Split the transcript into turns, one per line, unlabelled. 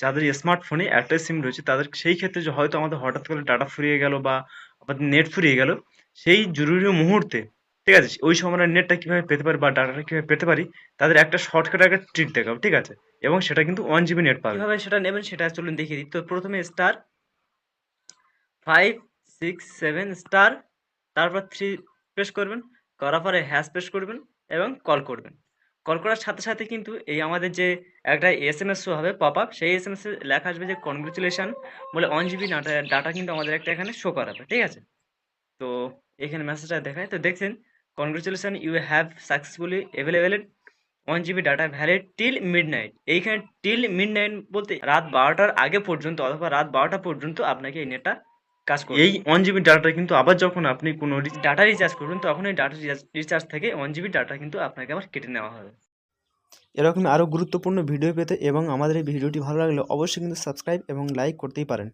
যাদের স্মার্টফোনে একটাই সিম রয়েছে, তাদের সেই ক্ষেত্রে যে হয়তো আমাদের হঠাৎ করে ডাটা ফুরিয়ে গেল বা আমাদের নেট ফুরিয়ে গেল, সেই জরুরি মুহূর্তে, ঠিক আছে, ওই সময় আমরা নেটটা কীভাবে পেতে পারি বা ডাটাটা কীভাবে পেতে পারি, তাদের একটা শর্টকাট একটা ট্রিক দেখাবো, ঠিক আছে? এবং সেটা কিন্তু ওয়ান জিবি নেট পাবে। কীভাবে সেটা নেবেন সেটা চলুন দেখিয়ে দিই। তো প্রথমে star five six seven star তারপর থ্রি প্রেস করবেন, করার পরে হ্যাশ প্রেস করবেন এবং কল করবেন। কল করার সাথে সাথে কিন্তু এই আমাদের যে একটা এস এম এস শো হবে পপ আপ সেই এস এম এস এ লেখা আসবে যে কনগ্রেচুলেশন বলে ওয়ান জিবি ডাটা ডাটা কিন্তু আমাদের একটা এখানে শো করাবে, ঠিক আছে? তো এখানে মেসেজটা দেখায়। তো দেখছেন congratulation you have successfully available one GB data valid till midnight এইখানে টিল মিড নাইট বলতে রাত বারোটার আগে পর্যন্ত অথবা রাত বারোটা পর্যন্ত আপনাকে এই নেটটা কাজ করবে। এই ওয়ান জিবি ডাটা কিন্তু আবার যখন আপনি কোনো ডাটা রিচার্জ করবেন তখন এই ডাটা রিচার্জ থেকে ওয়ান জিবি ডাটা কিন্তু আপনাকে আবার কেটে নেওয়া হবে।
এরকম আরও গুরুত্বপূর্ণ ভিডিও পেতে এবং আমাদের এই ভিডিওটি ভালো লাগলে অবশ্যই কিন্তু সাবস্ক্রাইব এবং লাইক করতেই পারেন।